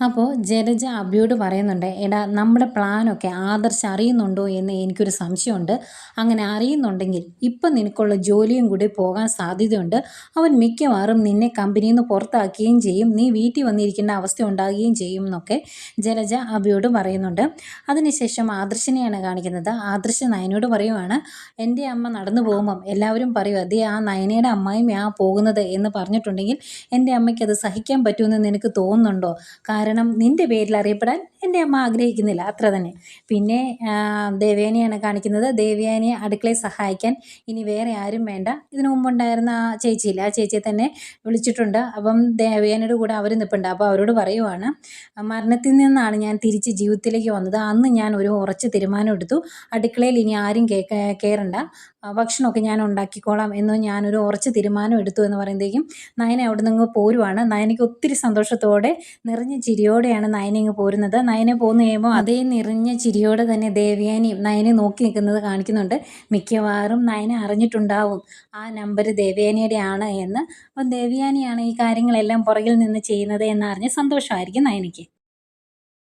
അപ്പോൾ ജലജ അബിയോട് പറയുന്നുണ്ട് എടാ നമ്മുടെ പ്ലാനൊക്കെ ആദർശ് അറിയുന്നുണ്ടോ എന്ന് എനിക്കൊരു സംശയമുണ്ട്. അങ്ങനെ അറിയുന്നുണ്ടെങ്കിൽ ഇപ്പം നിനക്കുള്ള ജോലിയും കൂടി പോകാൻ സാധ്യതയുണ്ട്. അവൻ മിക്കവാറും നിന്നെ കമ്പനിയിൽ നിന്ന് പുറത്താക്കുകയും ചെയ്യും. നീ വീട്ടിൽ വന്നിരിക്കേണ്ട അവസ്ഥ ഉണ്ടാകുകയും ചെയ്യും എന്നൊക്കെ ജലജ അബിയോട് പറയുന്നുണ്ട്. അതിനുശേഷം ആദർശിനെയാണ് കാണിക്കുന്നത്. ആദർശ് നയനോട് പറയുവാണ് എന്റെ അമ്മ നടന്നു പോകുമ്പം എല്ലാവരും പറയും അതേ ആ നയനയുടെ അമ്മായും ആ പോകുന്നത് എന്ന് പറഞ്ഞിട്ടുണ്ടെങ്കിൽ എന്റെ അമ്മയ്ക്ക് അത് സഹിക്കാൻ പറ്റുമെന്ന് നിനക്ക് തോന്നുന്നുണ്ടോ? നിന്റെ പേരിൽ അറിയപ്പെടാൻ എന്റെ അമ്മ ആഗ്രഹിക്കുന്നില്ല. അത്ര തന്നെ. പിന്നെ ദേവയാനിയാണ് കാണിക്കുന്നത്. ദേവയാനിയെ അടുക്കളയിൽ സഹായിക്കാൻ ഇനി വേറെ ആരും വേണ്ട. ഇതിനു മുമ്പുണ്ടായിരുന്ന ആ ചേച്ചിയില്ല? ആ ചേച്ചിയെ തന്നെ വിളിച്ചിട്ടുണ്ട്. അപ്പം ദേവയാനിയുടെ കൂടെ അവർ നിൽപ്പുണ്ട് അപ്പോൾ അവരോട് പറയുവാണ് മരണത്തിൽ നിന്നാണ് ഞാൻ തിരിച്ച് ജീവിതത്തിലേക്ക് വന്നത്. അന്ന് ഞാൻ ഒരു ഉറച്ച തീരുമാനം എടുത്തു. അടുക്കളയിൽ ഇനി ആരും കേ കയറണ്ട ഭക്ഷണമൊക്കെ ഞാൻ ഉണ്ടാക്കിക്കോളാം എന്ന് ഞാനൊരു ഉറച്ച തീരുമാനം എടുത്തു എന്ന് പറയുമ്പോഴേക്കും നയന അവിടെ നിന്ന് പോരുവാണ്. നയനയ്ക്ക് ഒത്തിരി സന്തോഷത്തോടെ നിറഞ്ഞ ചിരിയോടെയാണ് നയനങ്ങ് പോരുന്നത്. നയനെ പോന്നു കഴിയുമ്പോൾ അതേ നിറഞ്ഞ ചിരിയോടെ തന്നെ ദേവയാനിയും നയനെ നോക്കി നിൽക്കുന്നത് കാണിക്കുന്നുണ്ട്. മിക്കവാറും നയനെ അറിഞ്ഞിട്ടുണ്ടാവും ആ നമ്പർ ദേവയാനിയുടെ ആണ് എന്ന്. അപ്പം ദേവയാനിയാണ് ഈ കാര്യങ്ങളെല്ലാം പുറകിൽ നിന്ന് ചെയ്യുന്നത് എന്നറിഞ്ഞ് സന്തോഷമായിരിക്കും നയനയ്ക്ക്.